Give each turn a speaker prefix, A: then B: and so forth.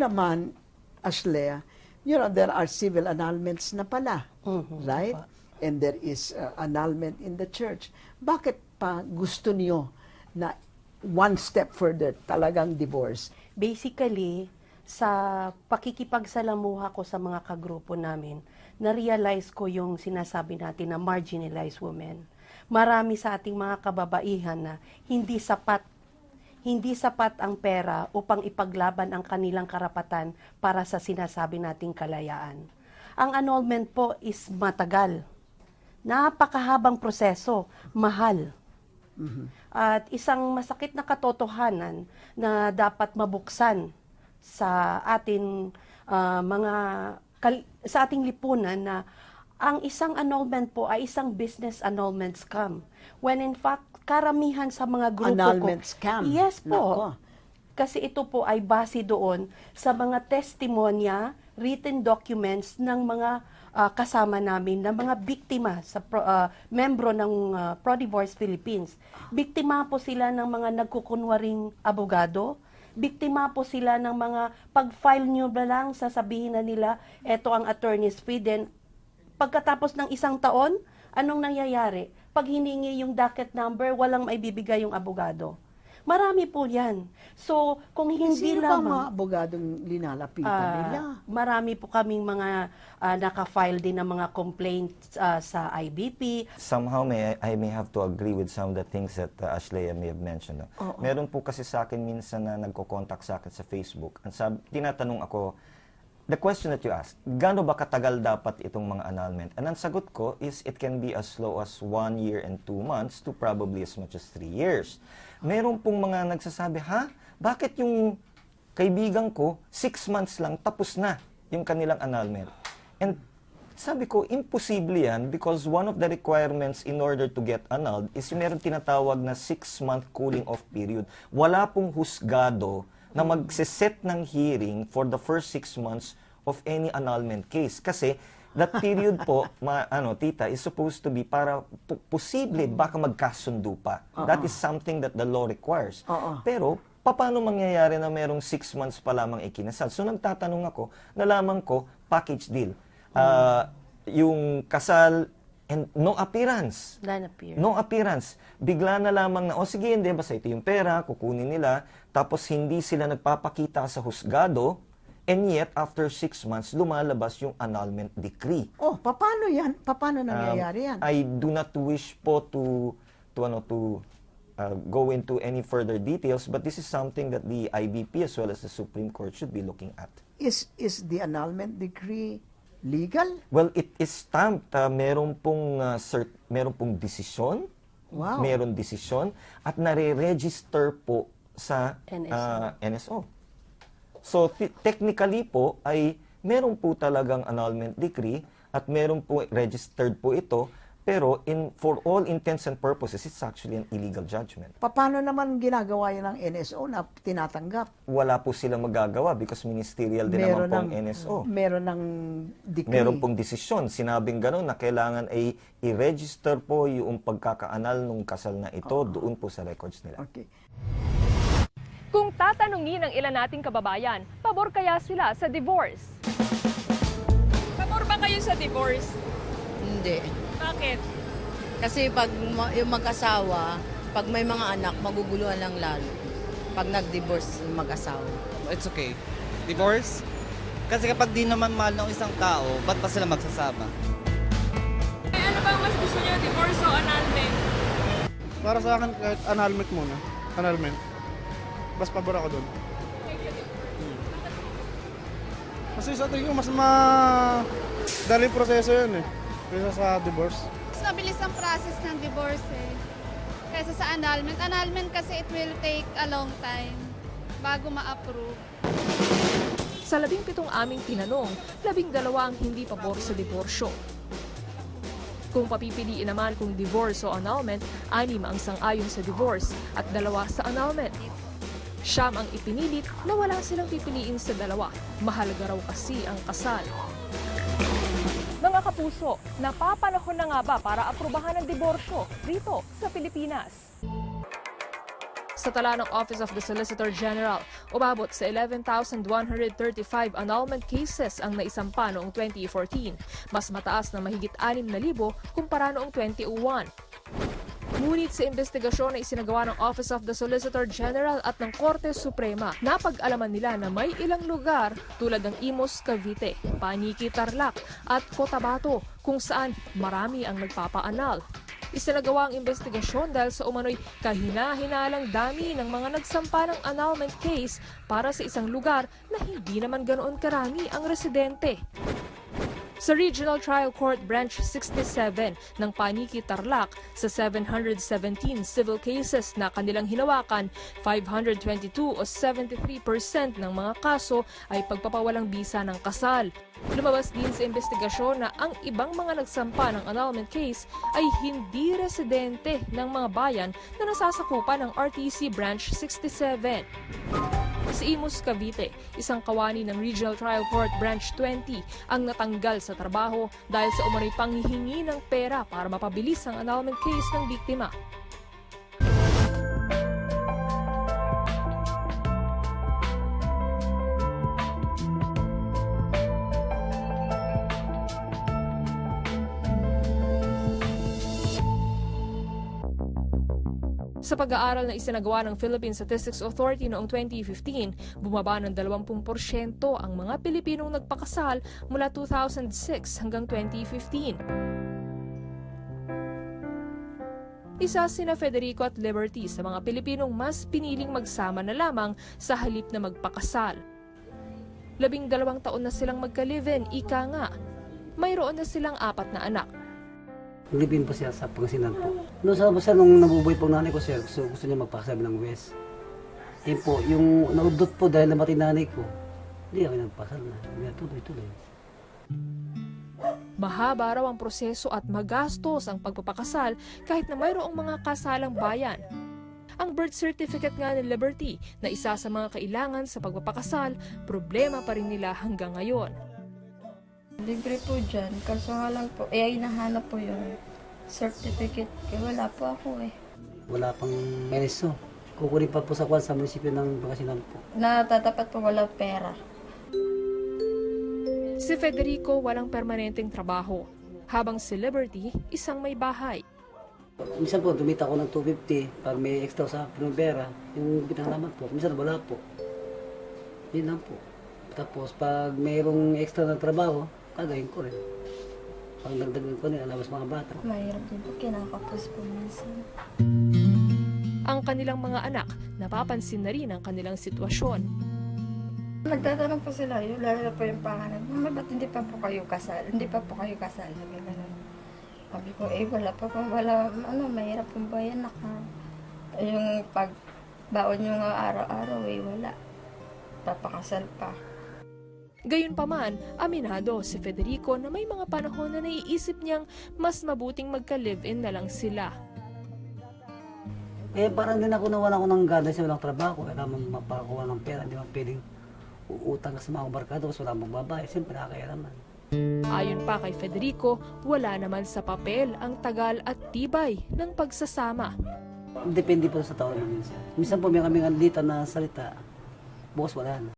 A: naman, Ashlea, you know, there are civil annulments na pala, right? And there is uh, annulment in the church. Bakit pa gusto niyo na one step further, talagang divorce?
B: Basically, sa pakikipagsalamuha ko sa mga kagrupo namin, na-realize ko yung sinasabi natin na marginalized women. Marami sa ating mga kababaihan na hindi sapat hindi sapat ang pera upang ipaglaban ang kanilang karapatan para sa sinasabi nating kalayaan. Ang annulment po is matagal. Napakahabang proseso, mahal. At isang masakit na katotohanan na dapat mabuksan sa atin ah, mga kal- sa ating lipunan na ang isang annulment po ay isang business annulment scam. When in fact, karamihan sa mga grupo
A: Annulment
B: ko,
A: scam.
B: Yes po.
A: Nako.
B: Kasi ito po ay base doon sa mga testimonya, written documents ng mga ah, kasama namin na mga biktima sa pro, ah, membro ng ah, Pro-Divorce Philippines. Biktima po sila ng mga nagkukunwaring abogado. Biktima po sila ng mga pag-file nyo na lang, sasabihin na nila, eto ang attorney's fee. Then, pagkatapos ng isang taon, anong nangyayari? Pag hiningi yung docket number, walang maibibigay yung abogado. Marami po yan. So, kung hindi
A: Sino ba mga
B: lamang...
A: abogadong linalapitan
B: Ah,
A: nila?
B: marami po kaming mga ah, naka-file din ng mga complaints ah, sa IBP.
C: Somehow may I may have to agree with some of the things that uh, Ashley may have mentioned. no? Meron po kasi sa akin minsan na nagko-contact sa akin sa Facebook. Ang sab tinatanong ako, the question that you asked, gaano ba katagal dapat itong mga annulment? And ang sagot ko is it can be as slow as one year and two months to probably as much as three years. Meron pong mga nagsasabi, ha? Bakit yung kaibigan ko, six months lang, tapos na yung kanilang annulment? And sabi ko, imposible yan because one of the requirements in order to get annulled is yung meron tinatawag na six-month cooling off period. Wala pong husgado na magsiset ng hearing for the first six months of any annulment case. Kasi that period po, ma, ano, tita, is supposed to be para po- posible baka magkasundo pa. That is something that the law requires.
A: Oo.
C: Pero, paano mangyayari na merong six months pa lamang ikinasal? So, nagtatanong ako, nalaman ko, package deal. Ah, yung kasal and no appearance.
B: Non-appear.
C: No appearance. Bigla na lamang na, o sige, hindi, basta ito yung pera, kukunin nila, tapos hindi sila nagpapakita sa husgado, and yet, after six months, lumalabas yung annulment decree.
A: Oh, paano yan? Paano
C: Um,
A: nangyayari yan?
C: I do not wish po to to ano to uh, go into any further details, but this is something that the IBP as well as the Supreme Court should be looking at.
A: Is is the annulment decree legal?
C: Well, it is stamped. Uh, meron pong uh, cert, meron pong desisyon.
A: Wow.
C: Meron desisyon at nare-register po sa
B: NSO.
C: uh, NSO. So technically po ay meron po talagang annulment decree at meron po registered po ito pero in for all intents and purposes it's actually an illegal judgment.
A: Paano naman ginagawa yan ng NSO na tinatanggap?
C: Wala po sila magagawa because ministerial din naman po ang NSO.
A: Meron ng decree.
C: Meron pong desisyon. Sinabing gano'n na kailangan ay i-register po yung pagkakaanal ng kasal na ito doon po sa records nila.
A: Okay.
D: Kung tatanungin ng ilan nating kababayan, pabor kaya sila sa divorce? Pabor ba kayo sa divorce?
E: Hindi.
D: Bakit?
E: Kasi pag ma- yung mag-asawa, pag may mga anak, maguguluhan lang lalo. Pag nag-divorce yung mag-asawa.
F: it's okay. Divorce? Kasi kapag di naman mahal ng isang tao, ba't pa sila magsasama?
D: Eh, ano ba mas gusto niyo, divorce o annulment?
G: Para sa akin, kahit annulment muna. Annulment. Mas pabor ako doon. Kasi sa tingin ko, mas madali proseso yun eh. Kaysa sa divorce.
H: Mas mabilis ang process ng divorce eh. Kaysa sa annulment. Annulment kasi it will take a long time bago ma-approve.
D: Sa labing pitong aming tinanong, labing dalawa ang hindi pabor sa diborsyo. Kung papipiliin naman kung divorce o annulment, anim ang sang-ayon sa divorce at dalawa sa annulment. Siyam ang ipinilit na wala silang pipiliin sa dalawa. Mahalaga raw kasi ang kasal. Mga kapuso, napapanahon na nga ba para aprubahan ang diborsyo dito sa Pilipinas? Sa tala ng Office of the Solicitor General, umabot sa 11,135 annulment cases ang naisampa noong 2014, mas mataas na mahigit 6,000 kumpara noong 2001. Ngunit sa investigasyon na isinagawa ng Office of the Solicitor General at ng Korte Suprema, napag-alaman nila na may ilang lugar tulad ng Imos, Cavite, Paniki, Tarlac at Cotabato kung saan marami ang nagpapaanal. Isinagawa ang investigasyon dahil sa umano'y kahina-hinalang dami ng mga nagsampa ng annulment case para sa isang lugar na hindi naman ganoon karami ang residente. Sa Regional Trial Court Branch 67 ng Paniki Tarlac sa 717 civil cases na kanilang hinawakan, 522 o 73% ng mga kaso ay pagpapawalang bisa ng kasal. Lumabas din sa investigasyon na ang ibang mga nagsampa ng annulment case ay hindi residente ng mga bayan na nasasakupan ng RTC Branch 67. Sa Imus, Cavite, isang kawani ng Regional Trial Court Branch 20 ang natanggal sa trabaho dahil sa umano'y panghihingi ng pera para mapabilis ang annulment case ng biktima. Sa pag-aaral na isinagawa ng Philippine Statistics Authority noong 2015, bumaba ng 20% ang mga Pilipinong nagpakasal mula 2006 hanggang 2015. Isa sina Federico at Liberty sa mga Pilipinong mas piniling magsama na lamang sa halip na magpakasal. Labing dalawang taon na silang magka-live-in, ika nga. Mayroon na silang apat na anak.
I: Libin po siya sa Pangasinan po. Noong sa basta nung nabubuhay po nanay ko siya, gusto, gusto niya magpakasabi ng West. Yun po, yung naudot po dahil namatay nanay ko, hindi ako nagpasal na. Hindi tuloy-tuloy.
D: Mahaba raw ang proseso at magastos ang pagpapakasal kahit na mayroong mga kasalang bayan. Ang birth certificate nga ni Liberty na isa sa mga kailangan sa pagpapakasal, problema pa rin nila hanggang ngayon.
J: Libre po dyan, kaso nga lang po, eh, hinahanap po yung certificate. Eh, wala po ako eh.
I: Wala pang mereso. Kukunin pa po sa kwan sa munisipyo ng Pangasinan po.
J: Natatapat po wala pera.
D: Si Federico walang permanenteng trabaho, habang si Liberty isang may bahay.
I: Minsan po, tumita ako ng 250 pag may extra sa primavera. Yung bitang naman po. Minsan wala po. Yun lang po. Tapos pag mayroong extra na trabaho, kagayin ko rin. Pag nagdagan ko rin, alabas mga bata.
J: Mahirap din po, kinakapos po minsan.
D: Ang kanilang mga anak, napapansin na rin ang kanilang sitwasyon.
J: Nagtatanong po sila yun, lalo na po yung pangalan. Mama, ba't hindi pa po kayo kasal? Hindi pa po kayo kasal. Sabi ganun. Sabi ko, eh, wala pa po, wala, ano, mahirap pong bayan na ka. Yung pag baon nyo nga araw-araw, eh, wala. Papakasal pa.
D: Gayunpaman, aminado si Federico na may mga panahon na naiisip niyang mas mabuting magka-live-in na lang sila.
I: Eh, parang din ako nawalan ko ng gana sa walang trabaho. Kailangan mapakuha ng pera. Hindi man pwedeng uutang sa mga barkado kasi wala magbabayad. Siyempre, nakakaya
D: Ayon pa kay Federico, wala naman sa papel ang tagal at tibay ng pagsasama.
I: Depende po sa tao namin. Minsan po may kami dito na salita. Bukas wala na.